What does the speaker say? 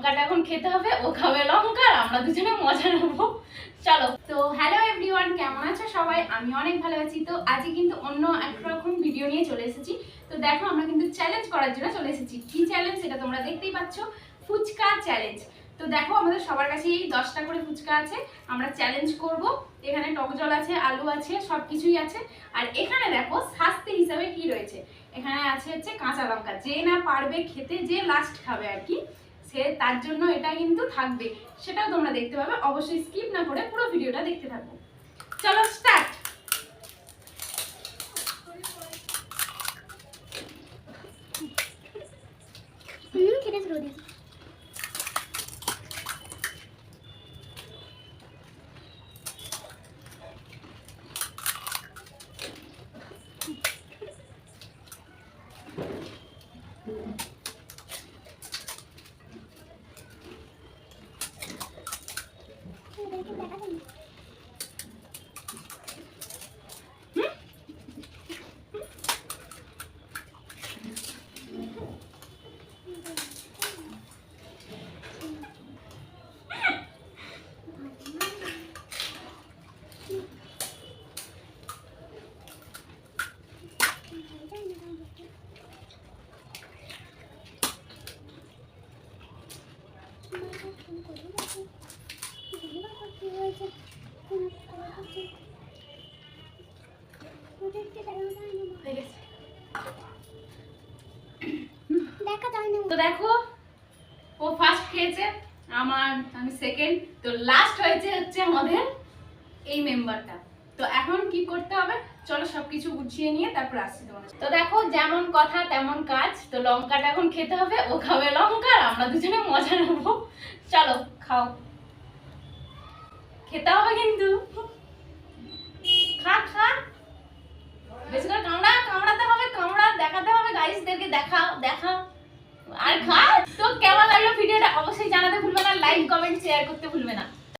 লঙ্কাটা এখন খেতে হবে, ও খাবে লঙ্কা আর আমরা দুজনে মজা নেব। চলো। তো হ্যালো এভরিওয়ান কেমন আছো সবাই? আমি অনেক ভালো আছি। তো আজকে কিন্তু অন্য একরকম ভিডিও নিয়ে চলে এসেছি। তো দেখো আমরা কিন্তু চ্যালেঞ্জ করার জন্য চলে এসেছি। কি চ্যালেঞ্জ সেটা তোমরা দেখতেই পাচ্ছ? ফুচকা চ্যালেঞ্জ তো দেখো আমাদের সবার কাছেই দশটা করে ফুচকা আছে। আমরা চ্যালেঞ্জ করব। এখানে টক জল আছে, আলু আছে সব কিছুই আছে। আর এখানে দেখো শাস্তি হিসাবে কি রয়েছে? এখানে আছে হচ্ছে কাঁচা লঙ্কা। যে না পারবে খেতে, যে লাস্ট খাবে আর কি। সে তার জন্য এটা কিন্তু থাকবে। সেটাও তোমরা দেখতে পাবে। অবশ্যই স্কিপ না করে পুরো ভিডিওটা দেখতে থাকো। চলো স্টার্ট これだけ。তো দেখো, ও ফার্স্ট খেয়েছে, আমার, আমি সেকেন্ড তো লাস্ট হয়েছে হচ্ছে আমাদের এই মেম্বারটা তো এখন কি করতে হবে? চলো সবকিছু গুছিয়ে নিয়ে তারপর আসছি তোমার তো দেখো, যেমন কথা তেমন কাজ, তো লঙ্কাটা এখন খেতে হবে, ও খাবে লঙ্কা আমরা দুজনে মজা নেব। চলো, খাও। খেতে হবে কিন্তু। খা খা বেশি করে কামড়া, কামড়াতে হবে, কামড়া, দেখাতে হবে। গাইসদেরকে দেখা দেখা। আর খা। তো কেমন লাগল ভিডিওটা অবশ্যই জানাতে ভুলবে না লাইক কমেন্ট শেয়ার করতে ভুলবে না।